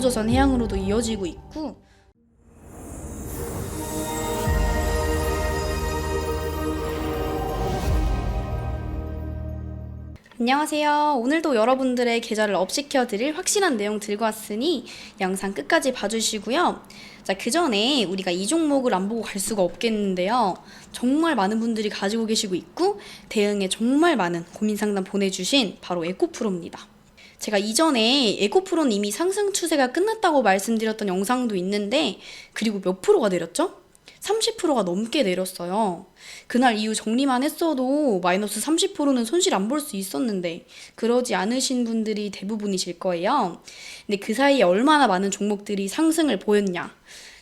남부조선 해양으로도 이어지고 있고 안녕하세요. 오늘도 여러분들의 계좌를 업시켜 드릴 확실한 내용 들고 왔으니 영상 끝까지 봐주시고요. 자, 그 전에 우리가 이 종목을 안 보고 갈 수가 없겠는데요. 정말 많은 분들이 가지고 계시고 있고 대응에 정말 많은 고민 상담 보내주신 바로 에코프로입니다. 제가 이전에 에코프로는 이미 상승 추세가 끝났다고 말씀드렸던 영상도 있는데 그리고 몇 프로가 내렸죠? 30%가 넘게 내렸어요. 그날 이후 정리만 했어도 마이너스 30%는 손실 안 볼 수 있었는데 그러지 않으신 분들이 대부분이실 거예요. 근데 그 사이에 얼마나 많은 종목들이 상승을 보였냐?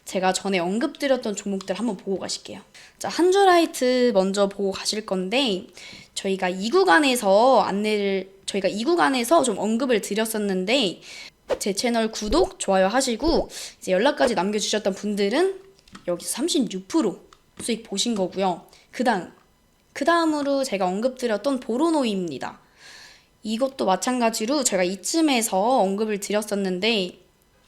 제가 전에 언급드렸던 종목들 한번 보고 가실게요. 자, 한주라이트 먼저 보고 가실 건데 저희가 이 구간에서 안내를 저희가 이 구간에서 좀 언급을 드렸었는데 제 채널 구독, 좋아요 하시고 이제 연락까지 남겨주셨던 분들은 여기서 36% 수익 보신 거고요. 그 다음, 그 다음으로 제가 언급드렸던 보로노이입니다. 이것도 마찬가지로 제가 이쯤에서 언급을 드렸었는데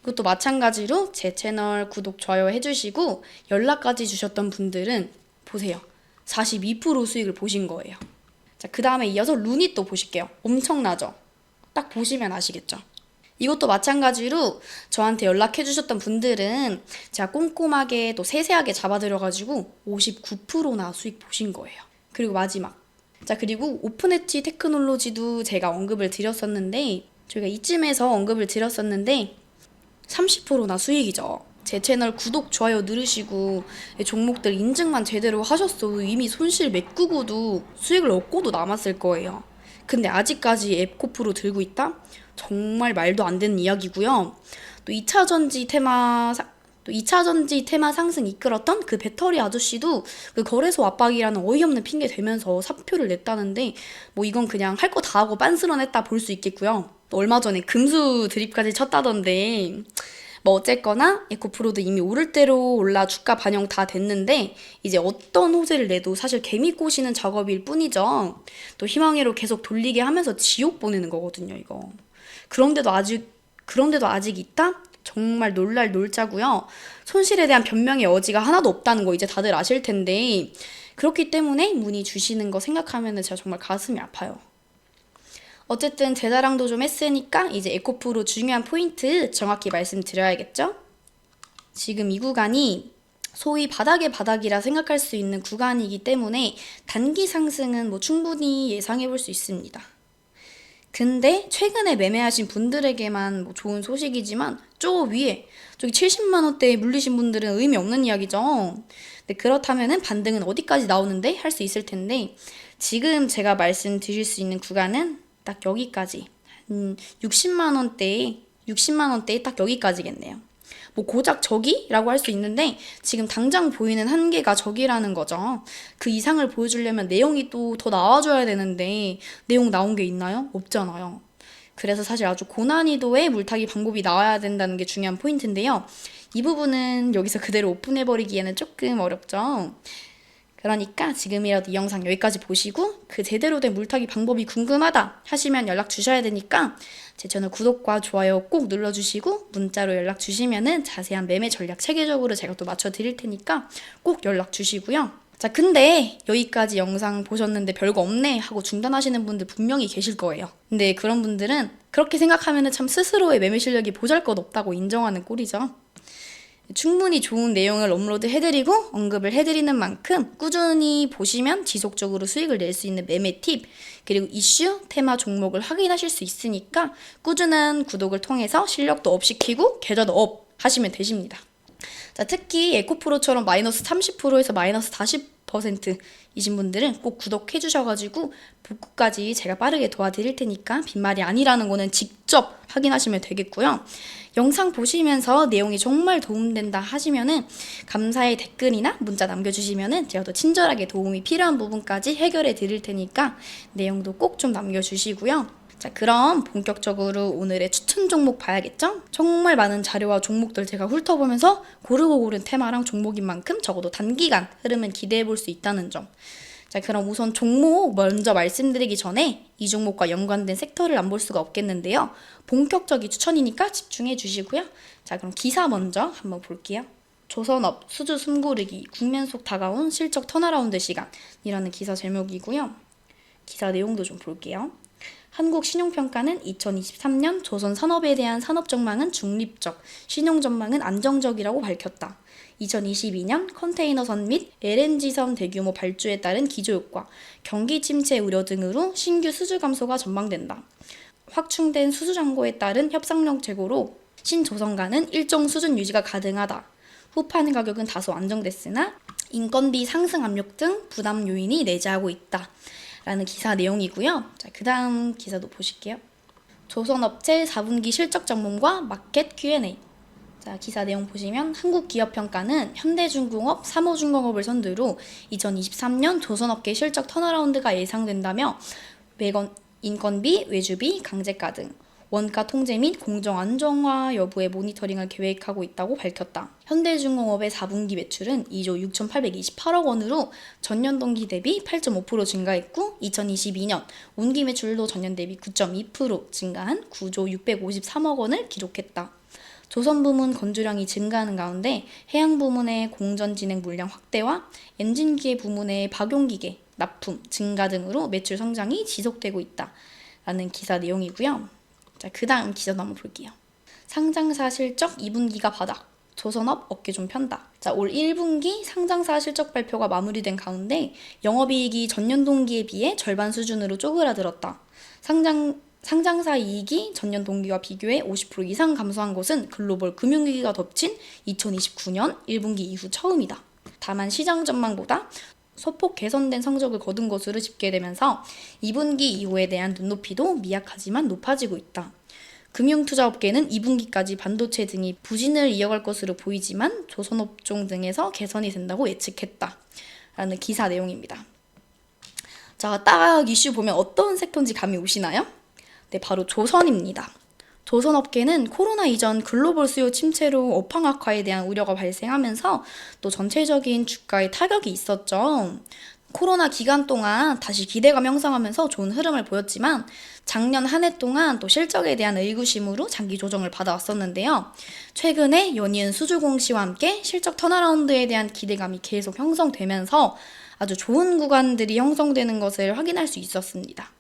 이것도 마찬가지로 제 채널 구독, 좋아요 해주시고 연락까지 주셨던 분들은 보세요. 42% 수익을 보신 거예요. 자, 그 다음에 이어서 루닛 또 보실게요. 엄청나죠? 딱 보시면 아시겠죠? 이것도 마찬가지로 저한테 연락해 주셨던 분들은 제가 꼼꼼하게 또 세세하게 잡아드려가지고 59%나 수익 보신 거예요. 그리고 마지막. 자, 그리고 오픈 엣지 테크놀로지도 제가 언급을 드렸었는데, 저희가 이쯤에서 언급을 드렸었는데, 30%나 수익이죠. 제 채널 구독, 좋아요 누르시고 종목들 인증만 제대로 하셨어도 이미 손실 메꾸고도 수익을 얻고도 남았을 거예요. 근데 아직까지 앱코프로 들고 있다? 정말 말도 안 되는 이야기고요. 또 2차 전지 테마 사- 또 2차 전지 테마 상승 이끌었던 그 배터리 아저씨도 그 거래소 압박이라는 어이없는 핑계 대면서 사표를 냈다는데 뭐 이건 그냥 할 거 다 하고 빤스런했다 볼 수 있겠고요. 또 얼마 전에 금수 드립까지 쳤다던데 뭐 어쨌거나 에코프로도 이미 오를 대로 올라 주가 반영 다 됐는데 이제 어떤 호재를 내도 사실 개미 꼬시는 작업일 뿐이죠. 또 희망회로 계속 돌리게 하면서 지옥 보내는 거거든요, 이거. 그런데도 아직 그런데도 아직 있다? 정말 놀랄 놀자고요. 손실에 대한 변명의 여지가 하나도 없다는 거 이제 다들 아실 텐데 그렇기 때문에 문의 주시는 거 생각하면은 제가 정말 가슴이 아파요. 어쨌든 제 자랑도 좀 했으니까 이제 에코프로 중요한 포인트 정확히 말씀드려야겠죠? 지금 이 구간이 소위 바닥의 바닥이라 생각할 수 있는 구간이기 때문에 단기 상승은 뭐 충분히 예상해 볼 수 있습니다. 근데 최근에 매매하신 분들에게만 뭐 좋은 소식이지만 저 위에 저기 70만 원대에 물리신 분들은 의미 없는 이야기죠. 근데 그렇다면은 반등은 어디까지 나오는데 할 수 있을 텐데 지금 제가 말씀드릴 수 있는 구간은 딱 여기까지 음, 60만 원대에 60만 원대에 딱 여기까지겠네요. 뭐 고작 저기라고 할 수 있는데 지금 당장 보이는 한계가 저기라는 거죠. 그 이상을 보여주려면 내용이 또 더 나와줘야 되는데 내용 나온 게 있나요? 없잖아요. 그래서 사실 아주 고난이도의 물타기 방법이 나와야 된다는 게 중요한 포인트인데요. 이 부분은 여기서 그대로 오픈해버리기에는 조금 어렵죠. 그러니까 지금이라도 이 영상 여기까지 보시고 그 제대로 된 물타기 방법이 궁금하다 하시면 연락 주셔야 되니까 제 채널 구독과 좋아요 꼭 눌러주시고 문자로 연락 주시면은 자세한 매매 전략 체계적으로 제가 또 맞춰 드릴 테니까 꼭 연락 주시고요. 자, 근데 여기까지 영상 보셨는데 별거 없네 하고 중단하시는 분들 분명히 계실 거예요. 근데 그런 분들은 그렇게 생각하면은 참 스스로의 매매 실력이 보잘 것 없다고 인정하는 꼴이죠. 충분히 좋은 내용을 업로드 해드리고 언급을 해드리는 만큼 꾸준히 보시면 지속적으로 수익을 낼 수 있는 매매 팁, 그리고 이슈, 테마 종목을 확인하실 수 있으니까 꾸준한 구독을 통해서 실력도 업 시키고 계좌도 업 하시면 되십니다. 자, 특히 에코프로처럼 마이너스 30%에서 마이너스 40% 이신 분들은 꼭 구독해 주셔가지고 복구까지 제가 빠르게 도와드릴 테니까 빈말이 아니라는 거는 직접 확인하시면 되겠고요. 영상 보시면서 내용이 정말 도움된다 하시면은 감사의 댓글이나 문자 남겨주시면은 제가 더 친절하게 도움이 필요한 부분까지 해결해 드릴 테니까 내용도 꼭 좀 남겨주시고요. 자, 그럼 본격적으로 오늘의 추천 종목 봐야겠죠? 정말 많은 자료와 종목들 제가 훑어보면서 고르고 고른 테마랑 종목인 만큼 적어도 단기간 흐름은 기대해 볼 수 있다는 점. 자, 그럼 우선 종목 먼저 말씀드리기 전에 이 종목과 연관된 섹터를 안 볼 수가 없겠는데요. 본격적인 추천이니까 집중해 주시고요. 자, 그럼 기사 먼저 한번 볼게요. 조선업 수주 숨고르기 국면 속 다가온 실적 턴어라운드 시간이라는 기사 제목이고요. 기사 내용도 좀 볼게요. 한국 신용평가는 2023년 조선 산업에 대한 산업 전망은 중립적, 신용 전망은 안정적이라고 밝혔다. 2022년 컨테이너선 및 LNG선 대규모 발주에 따른 기조효과, 경기 침체 우려 등으로 신규 수주 감소가 전망된다. 확충된 수주 잔고에 따른 협상력 제고로 신조선가는 일정 수준 유지가 가능하다. 후판 가격은 다소 안정됐으나 인건비 상승 압력 등 부담 요인이 내재하고 있다. 라는 기사 내용이고요. 자, 그 다음 기사도 보실게요. 조선업체 4분기 실적 전문과 마켓 Q&A. 자, 기사 내용 보시면 한국 기업 평가는 현대중공업, 삼호중공업을 선두로 2023년 조선업계 실적 턴어라운드가 예상된다며 매건 인건비, 외주비, 강제가 등 원가 통제 및 공정 안정화 여부의 모니터링을 계획하고 있다고 밝혔다. 현대중공업의 4분기 매출은 2조 6,828억 원으로 전년 동기 대비 8.5% 증가했고 2022년 운기 매출도 전년 대비 9.2% 증가한 9조 653억 원을 기록했다. 조선 부문 건조량이 증가하는 가운데 해양 부문의 공전 진행 물량 확대와 엔진기계 부문의 박용기계 납품 증가 등으로 매출 성장이 지속되고 있다. 라는 기사 내용이고요. 자, 그 다음 기사도 한번 볼게요. 상장사 실적 2분기가 바닥. 조선업 어깨 좀 편다. 자, 올 1분기 상장사 실적 발표가 마무리된 가운데 영업이익이 전년 동기에 비해 절반 수준으로 쪼그라들었다. 상장 상장사 이익이 전년 동기와 비교해 50% 이상 감소한 것은 글로벌 금융위기가 덮친 2029년 1분기 이후 처음이다. 다만 시장 전망보다 소폭 개선된 성적을 거둔 것으로 집계되면서 2분기 이후에 대한 눈높이도 미약하지만 높아지고 있다. 금융투자업계는 2분기까지 반도체 등이 부진을 이어갈 것으로 보이지만 조선업종 등에서 개선이 된다고 예측했다. 라는 기사 내용입니다. 자, 딱 이슈 보면 어떤 섹터인지 감이 오시나요? 네, 바로 조선입니다. 조선업계는 코로나 이전 글로벌 수요 침체로 업황 악화에 대한 우려가 발생하면서 또 전체적인 주가에 타격이 있었죠. 코로나 기간 동안 다시 기대감 형성하면서 좋은 흐름을 보였지만 작년 한 해 동안 또 실적에 대한 의구심으로 장기 조정을 받아왔었는데요. 최근에 연이은 수주 공시와 함께 실적 턴어라운드에 대한 기대감이 계속 형성되면서 아주 좋은 구간들이 형성되는 것을 확인할 수 있었습니다.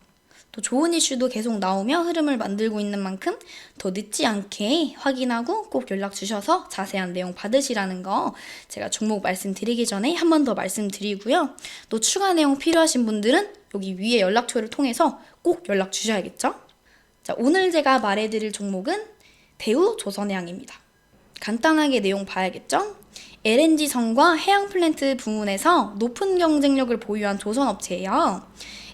또 좋은 이슈도 계속 나오며 흐름을 만들고 있는 만큼 더 늦지 않게 확인하고 꼭 연락 주셔서 자세한 내용 받으시라는 거 제가 종목 말씀드리기 전에 한 번 더 말씀드리고요. 또 추가 내용 필요하신 분들은 여기 위에 연락처를 통해서 꼭 연락 주셔야겠죠? 자, 오늘 제가 말해드릴 종목은 대우 조선해양입니다. 간단하게 내용 봐야겠죠? LNG선과 해양 플랜트 부문에서 높은 경쟁력을 보유한 조선업체예요.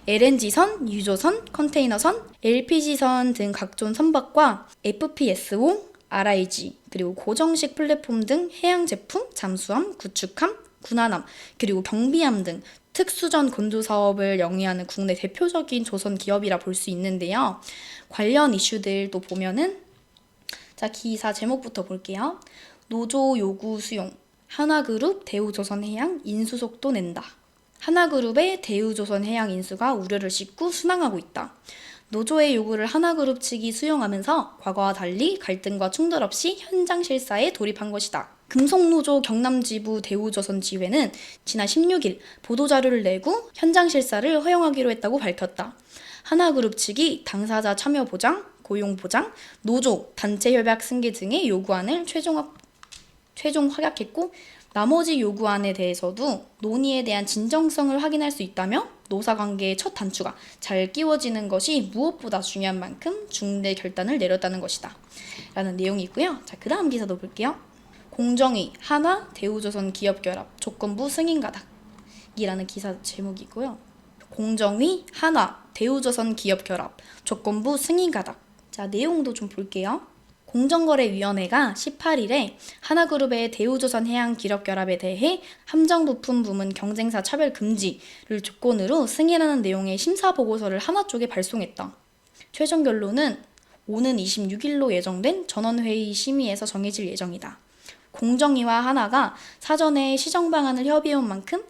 LNG선, 유조선, 컨테이너선, LPG선 등 각종 선박과 FPSO, RIG, 그리고 고정식 플랫폼 등 해양 제품, 잠수함, 구축함, 군함함, 그리고 경비함 등 특수전 건조 사업을 영위하는 국내 대표적인 조선 기업이라 볼 수 있는데요. 관련 이슈들도 보면은 자, 기사 제목부터 볼게요. 노조 요구 수용. 한화그룹 대우조선해양 인수속도 낸다. 하나그룹의 대우조선해양 인수가 우려를 싣고 순항하고 있다. 노조의 요구를 하나그룹 측이 수용하면서 과거와 달리 갈등과 충돌 없이 현장 실사에 돌입한 것이다. 금속노조 경남지부 대우조선지회는 지난 16일 보도자료를 내고 현장 실사를 허용하기로 했다고 밝혔다. 하나그룹 측이 당사자 참여 보장, 고용 보장, 노조, 단체 협약 승계 등의 요구안을 최종, 확- 최종 확약했고 나머지 요구안에 대해서도 논의에 대한 진정성을 확인할 수 있다며 노사관계의 첫 단추가 잘 끼워지는 것이 무엇보다 중요한 만큼 중대 결단을 내렸다는 것이다. 라는 내용이고요. 자, 그 다음 기사도 볼게요. 공정위, 한화, 대우조선 기업결합, 조건부 승인 가닥. 이라는 기사 제목이고요. 공정위, 한화, 대우조선 기업결합, 조건부 승인 가닥. 자, 내용도 좀 볼게요. 공정거래위원회가 18일에 하나그룹의 대우조선 해양 기업 결합에 대해 함정 부품 부문 경쟁사 차별 금지를 조건으로 승인하는 내용의 심사 보고서를 하나 쪽에 발송했다. 최종 결론은 오는 26일로 예정된 전원회의 심의에서 정해질 예정이다. 공정위와 하나가 사전에 시정 방안을 협의해온 만큼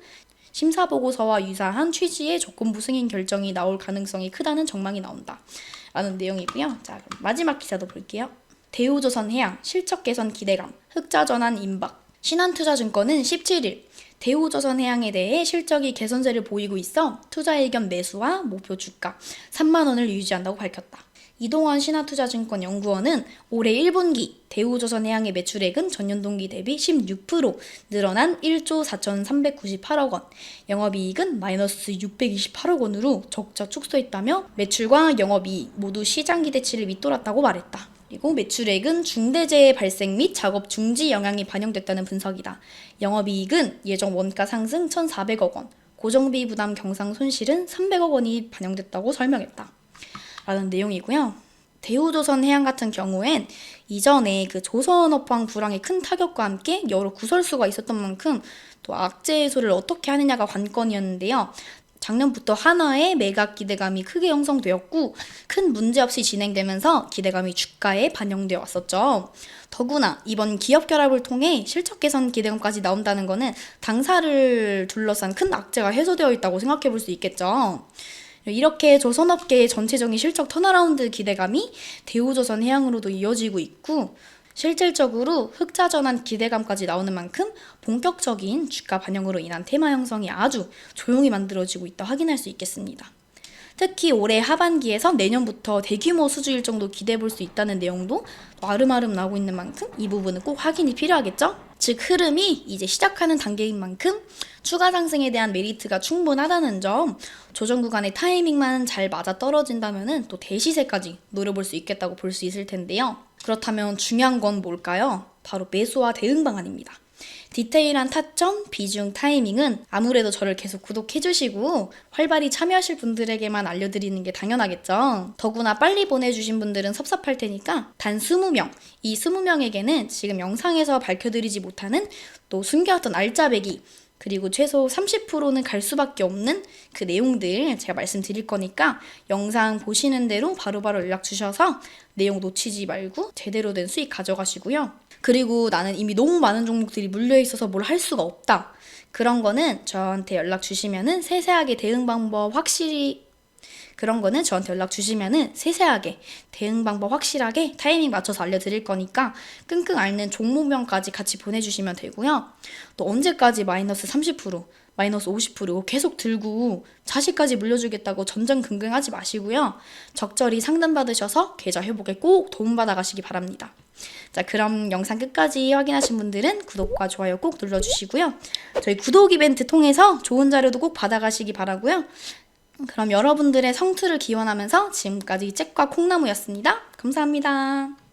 심사 보고서와 유사한 취지의 조건부 승인 결정이 나올 가능성이 크다는 전망이 나온다. 라는 내용이고요. 자, 그럼 마지막 기사도 볼게요. 대우조선 해양 실적 개선 기대감 흑자 전환 임박 신한투자증권은 17일 대우조선 해양에 대해 실적이 개선세를 보이고 있어 투자 의견 매수와 목표 주가 3만 원을 유지한다고 밝혔다. 이동원 신한투자증권 연구원은 올해 1분기 대우조선 해양의 매출액은 전년 동기 대비 16% 늘어난 1조 4,398억 원, 영업이익은 마이너스 628억 원으로 적자 축소했다며 매출과 영업이익 모두 시장 기대치를 밑돌았다고 말했다. 그리고 매출액은 중대재해 발생 및 작업 중지 영향이 반영됐다는 분석이다. 영업이익은 예정 원가 상승 1,400억 원, 고정비 부담 경상 손실은 300억 원이 반영됐다고 설명했다. 라는 내용이고요. 대우조선 해양 같은 경우엔 이전에 그 조선업황 불황의 큰 타격과 함께 여러 구설수가 있었던 만큼 또 악재 해소를 어떻게 하느냐가 관건이었는데요. 작년부터 한화의 매각 기대감이 크게 형성되었고 큰 문제 없이 진행되면서 기대감이 주가에 반영되어 왔었죠. 더구나 이번 기업 결합을 통해 실적 개선 기대감까지 나온다는 것은 당사를 둘러싼 큰 악재가 해소되어 있다고 생각해 볼 수 있겠죠. 이렇게 조선업계의 전체적인 실적 턴어라운드 기대감이 대우조선 해양으로도 이어지고 있고 실질적으로 흑자 전환 기대감까지 나오는 만큼 본격적인 주가 반영으로 인한 테마 형성이 아주 조용히 만들어지고 있다 확인할 수 있겠습니다. 특히 올해 하반기에서 내년부터 대규모 수주 일 정도 기대해 볼 수 있다는 내용도 또 아름아름 나오고 있는 만큼 이 부분은 꼭 확인이 필요하겠죠? 즉 흐름이 이제 시작하는 단계인 만큼 추가 상승에 대한 메리트가 충분하다는 점 조정 구간의 타이밍만 잘 맞아 떨어진다면은 또 대시세까지 노려볼 수 있겠다고 볼 수 있을 텐데요. 그렇다면 중요한 건 뭘까요? 바로 매수와 대응 방안입니다. 디테일한 타점, 비중, 타이밍은 아무래도 저를 계속 구독해주시고 활발히 참여하실 분들에게만 알려드리는 게 당연하겠죠. 더구나 빨리 보내주신 분들은 섭섭할 테니까 단 20명, 이 20명에게는 지금 영상에서 밝혀드리지 못하는 또 숨겨왔던 알짜배기 그리고 최소 30%는 갈 수밖에 없는 그 내용들 제가 말씀드릴 거니까 영상 보시는 대로 바로바로 연락 주셔서 내용 놓치지 말고 제대로 된 수익 가져가시고요. 그리고 나는 이미 너무 많은 종목들이 물려 있어서 뭘 할 수가 없다. 그런 거는 저한테 연락 주시면은 세세하게 대응 방법 확실히 그런 거는 저한테 연락 주시면은 세세하게 대응 방법 확실하게 타이밍 맞춰서 알려드릴 거니까 끙끙 앓는 종목명까지 같이 보내주시면 되고요. 또 언제까지 마이너스 30% 마이너스 50% 계속 들고 자식까지 물려주겠다고 전전긍긍하지 마시고요. 적절히 상담받으셔서 계좌 회복에 꼭 도움받아 가시기 바랍니다. 자, 그럼 영상 끝까지 확인하신 분들은 구독과 좋아요 꼭 눌러주시고요. 저희 구독 이벤트 통해서 좋은 자료도 꼭 받아가시기 바라고요. 그럼 여러분들의 성투를 기원하면서 지금까지 잭과 콩나무였습니다. 감사합니다.